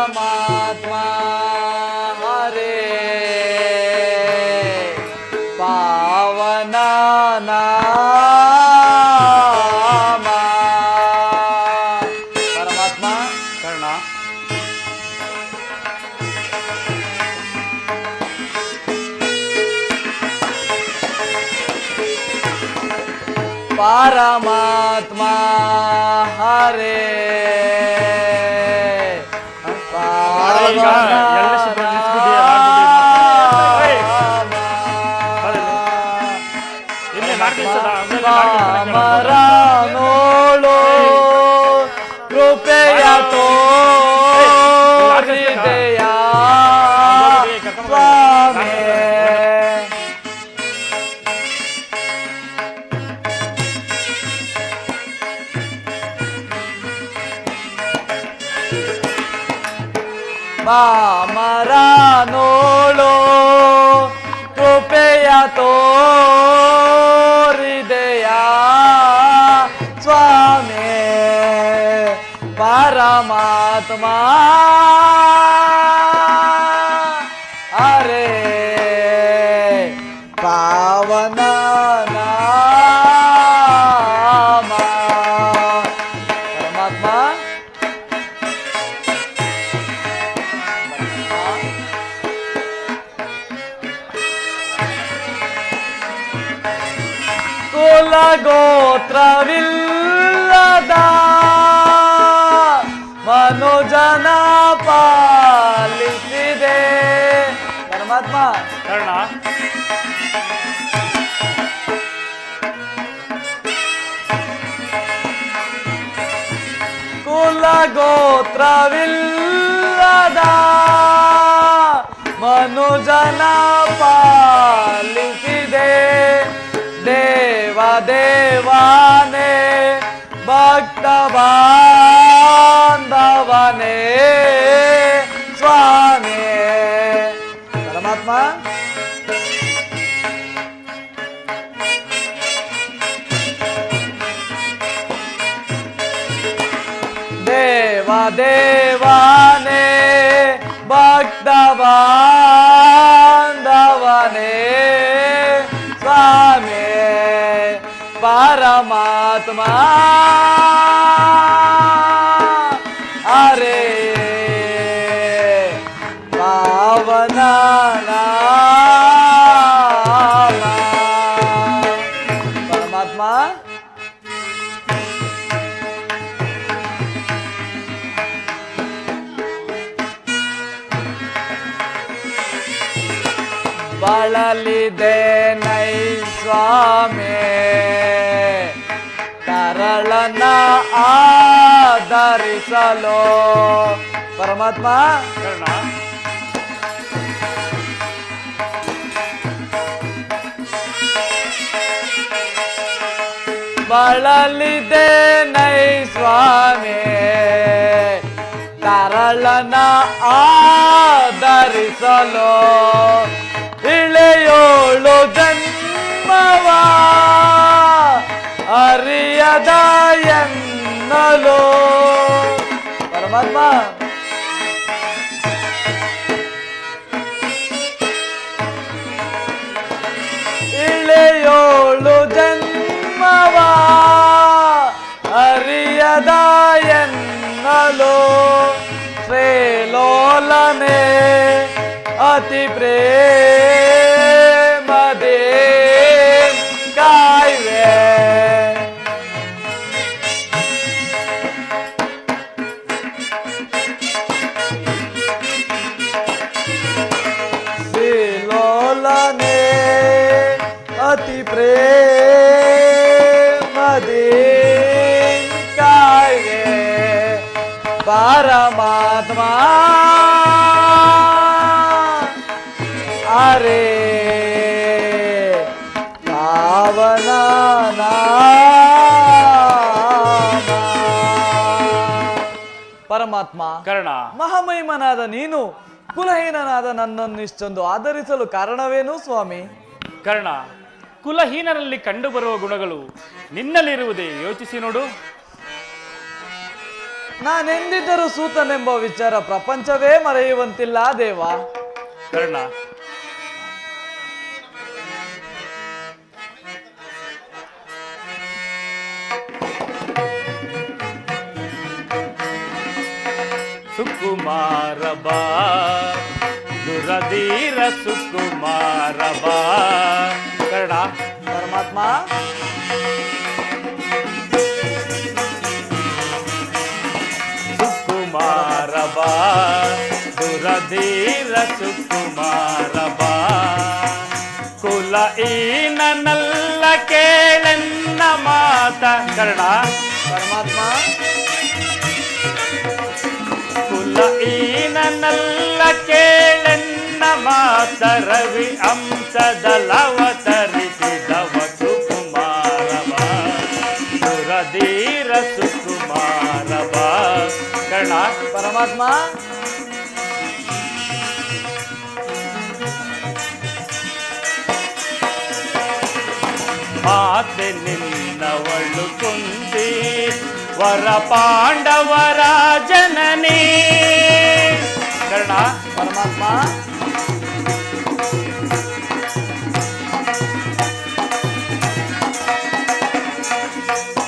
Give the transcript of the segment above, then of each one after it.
ಪರಮಾತ್ಮ ಹರೇ ಪಾವನ ನಾಮ ಪರಮಾತ್ಮ ಕರ್ಣ ก็อย่าลืม ಮಾಮರ ನೋಳು ಕೃಪೆಯ ತೋರಿದೆಯ ಸ್ವಾಮಿ ಪರಮಾತ್ಮ ಕುಲ ಗೋತ್ರವಿಲ್ಲದ ಮನೋಜನ ಪಾಲಿಸಿದೆ. ಪರಮಾತ್ಮ. ಕರ್ಣ ಕುಲ ಗೋತ್ರವಿಲ್ಲದ ಮನೋಜನ ಪಾಲಿಸಿದೆ. ಭಕ್ತ ಬಾಂಧವನೇ ಸ್ವಾಮಿ ಪರಮಾತ್ಮ ದೇವ ದೇವಾನೆ ಭಕ್ತ ಬಾಂಧವನೇ ಸ್ವಾಮಿ ಪರಮಾತ್ಮ ಆಧರಿಸಲು ಪರಮಾತ್ಮ. ಬಳಲಿದೆ ನೈ ಸ್ವಾಮಿ. ತರಳನ ಆಧರಿಸಲು ಇಳೆಯೋಳು ಜನ್ಮವ. ಅರಿಯದ ಎನ್ನಲು ಪರಮಾತ್ಮ. ಇಳೆಯೋಳು ಜನ್ಮವ ಅರಿಯದ ಎನ್ನಲು ಶ್ರೇಲೋಲನೆ ಅತಿ ಪ್ರೇಮದೇ ಪರಮಾತ್ಮ. ಅರೆ ಪಾವನ. ಪರಮಾತ್ಮ ಕರ್ಣ. ಮಹಾಮಹಿಮನಾದ ನೀನು ಕುಲಹೀನನಾದ ನನ್ನನ್ನು ಇಷ್ಟೊಂದು ಆಧರಿಸಲು ಕಾರಣವೇನು ಸ್ವಾಮಿ? ಕರ್ಣ ಕುಲಹೀನರಲ್ಲಿ ಕಂಡುಬರುವ ಗುಣಗಳು ನಿನ್ನಲ್ಲಿರುವುದೇ. ಯೋಚಿಸಿ ನೋಡು. ನಾನೆಂದಿದ್ದರೂ ಸೂತನೆಂಬ ವಿಚಾರ ಪ್ರಪಂಚವೇ ಮರೆಯುವಂತಿಲ್ಲ ದೇವ. ಕರ್ಣ. ಸುಕುಮಾರ ಬಾ. ದುರಧೀರ ಸುಕುಮಾರ ಬಾ. ಕರ್ಣ. ಪರಮಾತ್ಮ. ದುರಧೀರ ಸುಕುಮಾರ ಬಾ ಕುಲ ಈನನಲ್ಲ ಕೇಳೆನ್ನ ಮಾತ ಕರ್ಣ ಪರಮಾತ್ಮ ಕುಲ ಈನನಲ್ಲ ಕೇಳೆನ್ನ ಮಾತ ರವಿ ಅಂಶದಲವತರಿಸಿದವ ಮಾತೆ ನಿನ್ನವಳು ಕುಂತಿ ವರ ಪಾಂಡವರ ಜನನಿ ಕರ್ಣ ಪರಮಾತ್ಮ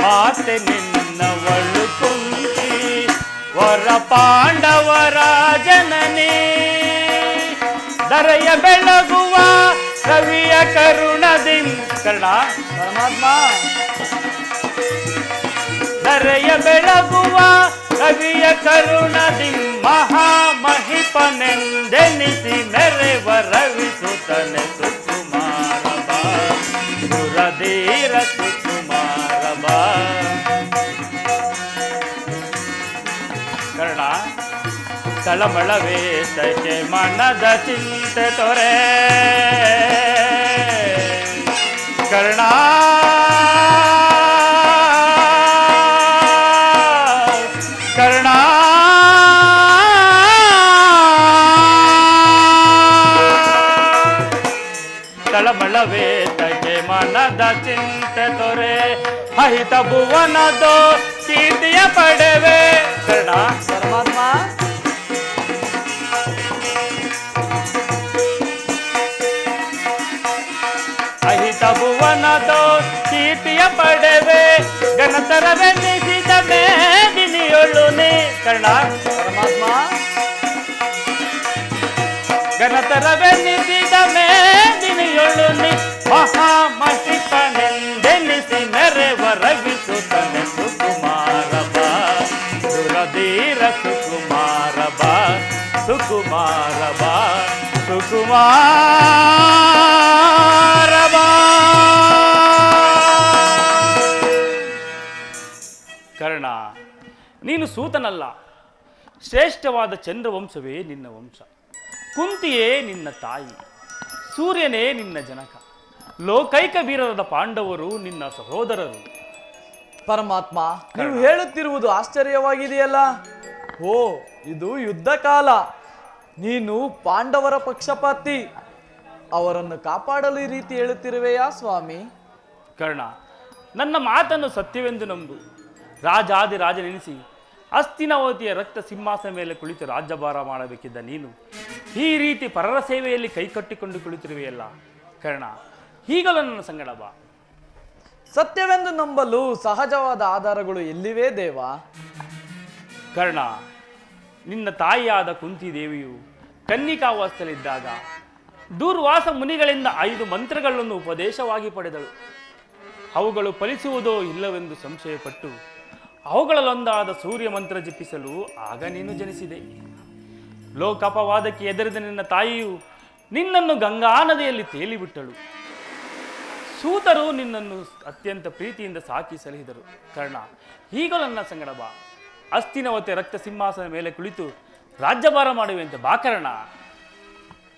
ಮಾತೆ ನಿನ್ನವಳು ಕುಂತಿ ವರ ಪಾಂಡವರ ಜನನಿ ದರೆಯ ಬೆಳಗುವ ಕವಿಯ ಕರುಣದಿ ಕರ್ಣ ಪರಮಾತ್ಮ ಧರೆಯ ಬೆಳಗುವ ಕವಿಯ ಕರುಣದಿ ಮಹಾಮಹಿಪನೆಂದೆನಿಸಿ ಮೆರೆವ ರವಿಸುತ್ತನೆ ಸುಕುಮಾರ ಬಾ ತಳಮಳವೇ ಸಕೆ ಮನದ ಚಿಂತೆ ತೊರೆ ಕರ್ಣ ಕರ್ಣ ತಳಮಳವೇ ತಗೆ ಮನದ ಚಿಂತೆ ತೊರೆ ಅಹಿತ ಭುವನದೋ ಕೀರ್ತಿಯ ಪಡೆವೆ ಕರ್ಣ ಗಣತರವೆನ್ನಿಸಿದ ಮೇದಿನಿಯೊಳು ನೀ ಕರ್ಣ. ಪರಮಾತ್ಮ ಗಣತರವೆನಿಸಿದ ಮೇದಿನಿಯೊಳು ನೀ ನೀನು ಸೂತನಲ್ಲ ಶ್ರೇಷ್ಠವಾದ ಚಂದ್ರವಂಶವೇ ನಿನ್ನ ವಂಶ. ಕುಂತಿಯೇ ನಿನ್ನ ತಾಯಿ. ಸೂರ್ಯನೇ ನಿನ್ನ ಜನಕ. ಲೋಕೈಕ ವೀರರಾದ ಪಾಂಡವರು ನಿನ್ನ ಸಹೋದರರು. ಪರಮಾತ್ಮ ನೀವು ಹೇಳುತ್ತಿರುವುದು ಆಶ್ಚರ್ಯವಾಗಿದೆಯಲ್ಲ? ಓ ಇದು ಯುದ್ಧ ಕಾಲ. ನೀನು ಪಾಂಡವರ ಪಕ್ಷಪಾತಿ. ಅವರನ್ನು ಕಾಪಾಡಲು ಈ ರೀತಿ ಹೇಳುತ್ತಿರುವೆಯಾ ಸ್ವಾಮಿ? ಕರ್ಣ ನನ್ನ ಮಾತನ್ನು ಸತ್ಯವೆಂದು ನಂಬು. ರಾಜಾದಿರಾಜನೆನಿಸಿ ಅಸ್ತಿನವತಿಯ ರಕ್ತ ಸಿಂಹಾಸನ ಮೇಲೆ ಕುಳಿತು ರಾಜ್ಯಭಾರ ಮಾಡಬೇಕಿದ್ದ ನೀನು? ಈ ರೀತಿ ಪರರ ಸೇವೆಯಲ್ಲಿ ಕೈಕಟ್ಟಿಕೊಂಡು ಕುಳಿತಿರುವೆಯಲ್ಲ ಕರ್ಣ. ಈಗಲೂ ನನ್ನ ಸಂಗಡ ಬಾ. ಸತ್ಯವೆಂದು ನಂಬಲು ಸಹಜವಾದ ಆಧಾರಗಳು ಎಲ್ಲಿವೆ ದೇವ? ಕರ್ಣ ನಿನ್ನ ತಾಯಿಯಾದ ಕುಂತಿದೇವಿಯು ಕನ್ನಿಕಾವಾಸದಲ್ಲಿದ್ದಾಗ ದೂರ್ವಾಸ ಮುನಿಗಳಿಂದ ಐದು ಮಂತ್ರಗಳನ್ನು ಉಪದೇಶವಾಗಿ ಪಡೆದಳು. ಅವುಗಳು ಫಲಿಸುವುದೋ ಇಲ್ಲವೆಂದು ಸಂಶಯಪಟ್ಟು ಅವುಗಳಲ್ಲೊಂದಾದ ಸೂರ್ಯ ಮಂತ್ರ ಜಪಿಸಲು ಆಗ ನೀನು ಜನಿಸಿದೆ. ಲೋಕಪವಾದಕ್ಕೆ ಎದುರಿದ ನಿನ್ನ ತಾಯಿಯು ನಿನ್ನನ್ನು ಗಂಗಾ ನದಿಯಲ್ಲಿ ತೇಲಿಬಿಟ್ಟಳು. ಸೂತರು ನಿನ್ನನ್ನು ಅತ್ಯಂತ ಪ್ರೀತಿಯಿಂದ ಸಾಕಿ ಸಲಹಿದರು ಕರ್ಣ ಈಗಲೂ ನನ್ನ ಸಂಗಡ ಬಾ. ಅಸ್ಥಿನವತೆ ರಕ್ತ ಸಿಂಹಾಸನ ಮೇಲೆ ಕುಳಿತು ರಾಜ್ಯಭಾರ ಮಾಡುವೆ ಅಂತ ಬಾ ಕರ್ಣ.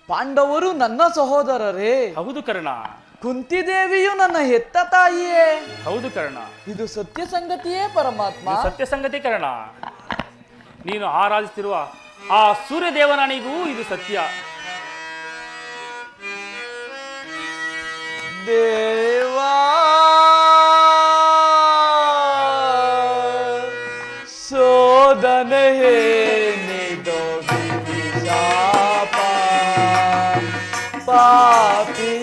ಪಾಂಡವರು ನನ್ನ ಸಹೋದರರೇ. ಹೌದು ಕರ್ಣ. ಕುಂತಿದೇವಿಯು ನನ್ನ ಹೆತ್ತ ತಾಯಿಯೇ. ಹೌದು ಕರ್ಣ. ಇದು ಸತ್ಯ ಸಂಗತಿಯೇ ಪರಮಾತ್ಮ. ಸತ್ಯ ಸಂಗತಿ ಕರ್ಣ. ನೀನು ಆರಾಧಿಸಿರುವ ಆ ಸೂರ್ಯದೇವನಾಣಿಗೂ ಇದು ಸತ್ಯ. ದೇವಾ! ಸೋದನ ಹೇ ಪಾಪಿ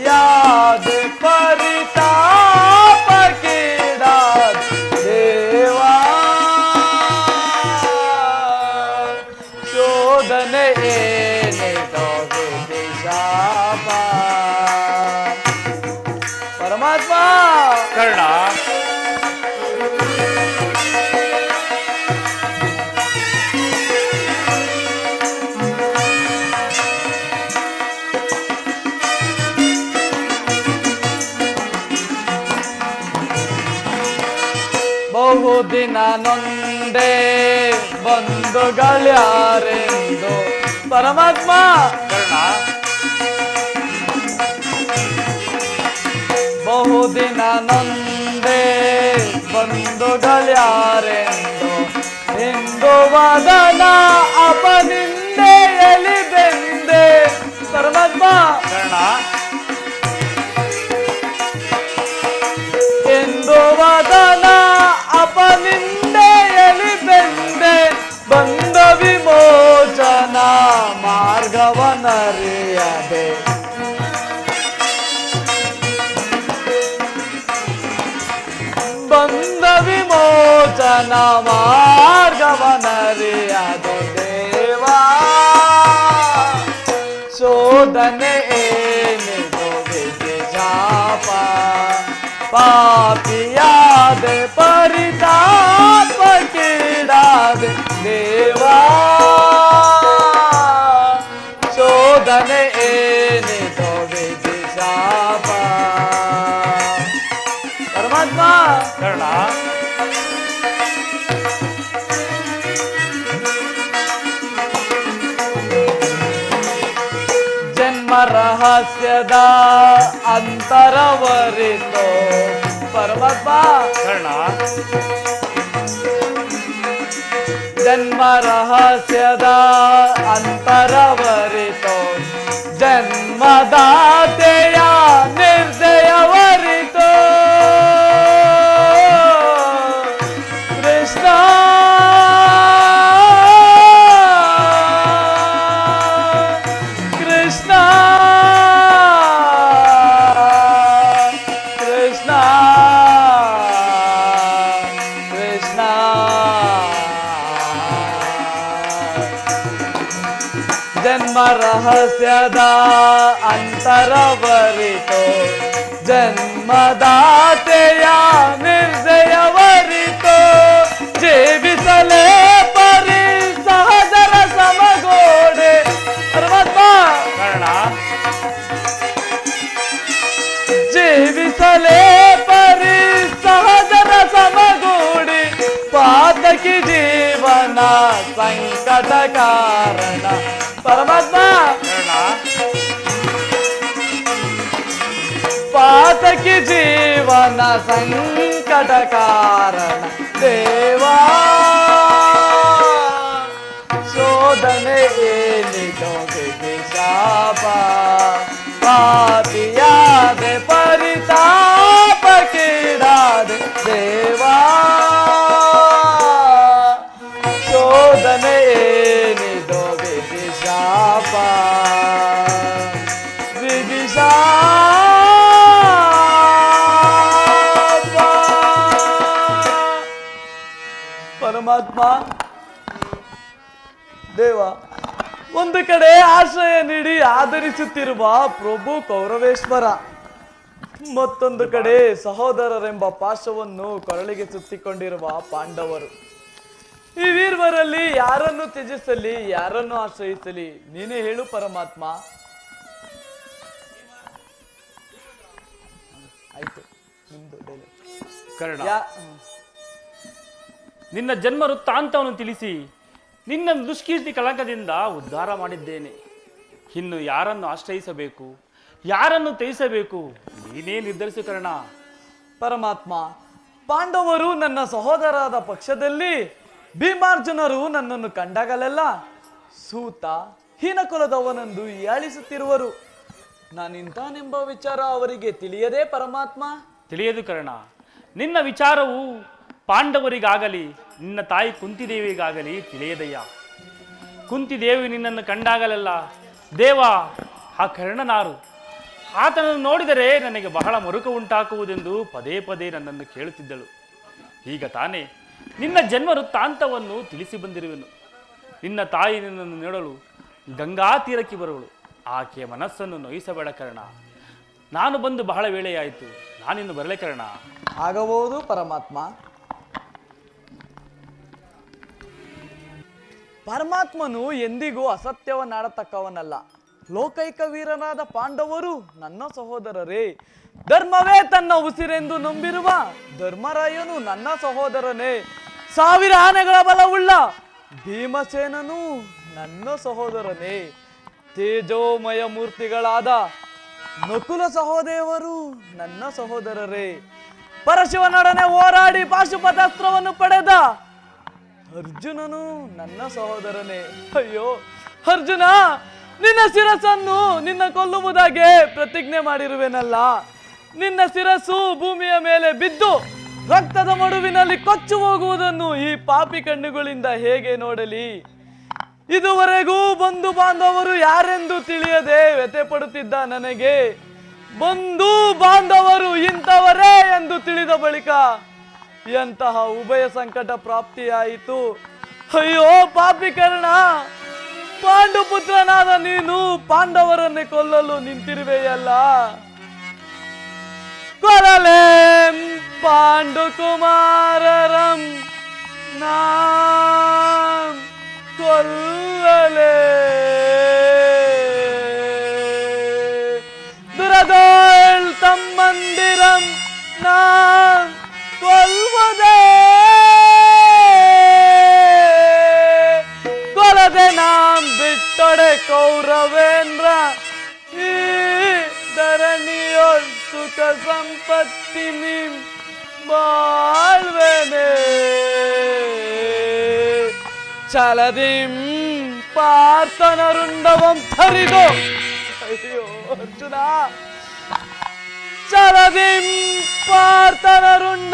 ಬಹುದಿನ ನೊಂದೆ ಬಂಧುಗಳ್ಯಾರೆಂದು. ಪರಮಾತ್ಮ ಬಹುದಿನ ನೊಂದೆ ಬಂಧುಗಳ್ಯಾರೆಂದು. ಎಂದು ವದನ ಅಪನಿಂದೆಯಲಿ ಬೆಂದೆ ಪರಮಾತ್ಮ ಕರ್ಣ. ವಿಮೋಚನ ಮಾರ್ಗವನರಿಯದೆ ದೇವಾ ಶೋಧನೆ ಏನಿದು ವಿಧಿಜಾಪ ಪಾಪಿಯಾದೆ ಪರಿತಾಪ ಕೀಡಾದೆ ದೇವಾ ರಹಸ್ಯದ ಅಂತರವರಿತು ಪರಮಾತ್ಮ ಕರ್ಣ ಜನ್ಮ ರಹಸ್ಯದ ಅಂತರವರಿತು మదాతయ నిర్జయవరితో జీవితలే పరి సహజర సమగోడే. కరణ జీవితలే పరి సహజర సమగూడి. పాతకి జీవన సంకట కారణ. పరమాత్మ ಪರಮಾತ್ಮ ಕರ್ಣ ಪಾತಕಿ ಜೀವನ ಸಂಕಟ ಕಾರಣ ದೇವಾ ಶೋಧನೆ ಏನಿದು ವಿಧಿ ಪರಮಾತ್ಮ ದೇವ ಒಂದು ಕಡೆ ಆಶ್ರಯ ನೀಡಿ ಆದರಿಸುತ್ತಿರುವ ಪ್ರಭು ಕೌರವೇಶ್ವರ ಮತ್ತೊಂದು ಕಡೆ ಸಹೋದರರೆಂಬ ಪಾಶವನ್ನು ಕೊರಳಿಗೆ ಸುತ್ತಿಕೊಂಡಿರುವ ಪಾಂಡವರು. ಈ ವೀರ್ವರಲ್ಲಿ ಯಾರನ್ನು ತ್ಯಜಿಸಲಿ ಯಾರನ್ನು ಆಶ್ರಯಿಸಲಿ ನೀನೇ ಹೇಳು ಪರಮಾತ್ಮ. ಆಯ್ತು ನಿಮ್ದು. ನಿನ್ನ ಜನ್ಮ ವೃತ್ತಾಂತವನ್ನು ತಿಳಿಸಿ ನಿನ್ನ ದುಷ್ಕೀರ್ತಿ ಕಳಂಕದಿಂದ ಉದ್ಧಾರ ಮಾಡಿದ್ದೇನೆ. ಇನ್ನು ಯಾರನ್ನು ಆಶ್ರಯಿಸಬೇಕು? ಯಾರನ್ನು ತ್ಯಜಿಸಬೇಕು? ನೀನೇ ನಿರ್ಧರಿಸು ಕರ್ಣ ಪರಮಾತ್ಮ ಪಾಂಡವರು ನನ್ನ ಸಹೋದರಾದ ಪಕ್ಷದಲ್ಲಿ ಭೀಮಾರ್ಜುನರು ನನ್ನನ್ನು ಕಂಡಾಗಲೆಲ್ಲ ಸೂತ ಹೀನಕುಲದವನೆಂದು ಹೀಯಾಳಿಸುತ್ತಿರುವರು ನಾನಿಂತಾನೆಂಬ ವಿಚಾರ ಅವರಿಗೆ ತಿಳಿಯದೇ ಪರಮಾತ್ಮ? ತಿಳಿಯದು ಕರ್ಣ. ನಿನ್ನ ವಿಚಾರವು ಪಾಂಡವರಿಗಾಗಲಿ, ನಿನ್ನ ತಾಯಿ ಕುಂತಿದೇವಿಗಾಗಲಿ ತಿಳಿಯದಯ್ಯ. ಕುಂತಿದೇವಿ ನಿನ್ನನ್ನು ಕಂಡಾಗಲೆಲ್ಲ. ದೇವ, ಆ ಕರ್ಣನಾರು. ಆತನನ್ನು ನೋಡಿದರೆ ನನಗೆ ಬಹಳ ಮರುಕ ಉಂಟಾಕುವುದೆಂದು ಪದೇ ಪದೇ ನನ್ನನ್ನು ಕೇಳುತ್ತಿದ್ದಳು. ಈಗ ತಾನೇ ನಿನ್ನ ಜನ್ಮ ವೃತ್ತಾಂತವನ್ನು ತಿಳಿಸಿ ಬಂದಿರುವೆನು. ನಿನ್ನ ತಾಯಿ ನಿನ್ನನ್ನು ನೋಡಲು ಗಂಗಾ ತೀರಕ್ಕೆ ಬರುವಳು. ಆಕೆಯ ಮನಸ್ಸನ್ನು ನೋಯಿಸಬೇಡ ಕರ್ಣ. ನಾನು ಬಂದು ಬಹಳ ವೇಳೆಯಾಯಿತು. ನಾನಿನ್ನು ಬರಲೇ ಕರ್ಣ. ಆಗಬಹುದು ಪರಮಾತ್ಮ. ಪರಮಾತ್ಮನು ಎಂದಿಗೂ ಅಸತ್ಯವನ್ನಾಡತಕ್ಕವನಲ್ಲ. ಲೋಕೈಕ ವೀರನಾದ ಪಾಂಡವರು ನನ್ನ ಸಹೋದರರೇ, ಧರ್ಮವೇ ತನ್ನ ಉಸಿರೆಂದು ನಂಬಿರುವ ಧರ್ಮರಾಯನು ನನ್ನ ಸಹೋದರನೇ, ಸಾವಿರ ಆನೆಗಳ ಬಲವುಳ್ಳ ಭೀಮಸೇನನು ನನ್ನ ಸಹೋದರನೇ. ತೇಜೋಮಯ ಮೂರ್ತಿಗಳಾದ ನಕುಲ ಸಹೋದೇವರು ನನ್ನ ಸಹೋದರರೇ. ಪರಶಿವನೊಡನೆ ಹೋರಾಡಿ ಪಾಶುಪತಾಸ್ತ್ರವನ್ನು ಪಡೆದ ಅರ್ಜುನನು ನನ್ನ ಸಹೋದರನೇ. ಅಯ್ಯೋ, ಅರ್ಜುನ, ನಿನ್ನ ಶಿರಸ್ಸನ್ನು ನಿನ್ನ ಕೊಲ್ಲುವುದಾಗೆ ಪ್ರತಿಜ್ಞೆ ಮಾಡಿರುವೆನಲ್ಲ. ನಿನ್ನ ಶಿರಸ್ಸು ಭೂಮಿಯ ಮೇಲೆ ಬಿದ್ದು ರಕ್ತದ ಮಡುವಿನಲ್ಲಿ ಕೊಚ್ಚು ಹೋಗುವುದನ್ನು ಈ ಪಾಪಿ ಕಣ್ಣುಗಳಿಂದ ಹೇಗೆ ನೋಡಲಿ? ಇದುವರೆಗೂ ಬಂಧು ಬಾಂಧವರು ಯಾರೆಂದು ತಿಳಿಯದೆ ವ್ಯಥೆ ಪಡುತ್ತಿದ್ದ ನನಗೆ. ಬಂಧು ಬಾಂಧವರು ಇಂಥವರೇ ಎಂದು ತಿಳಿದ ಬಳಿಕ ಎಂತಹ ಉಭಯ ಸಂಕಟ ಪ್ರಾಪ್ತಿಯಾಯಿತು? ಅಯ್ಯೋ, ಪಾಪಿ ಕರ್ಣ! ಪಾಂಡುಪುತ್ರನಾದ ನೀನು ಪಾಂಡವರನ್ನೇ ಕೊಲ್ಲಲು ನಿಂತಿರುವೆಯಲ್ಲ? ಕೊರಲೇ ಪಾಂಡು ಕುಮಾರರಂ ನಾಂ ಕೊಲ್ಲಲೇ. ചലതിം പാർത്തനരുണ്ടവം ഹരിതോ അയ്യോ അർജുന ചലതിം പാർത്തനരുണ്ട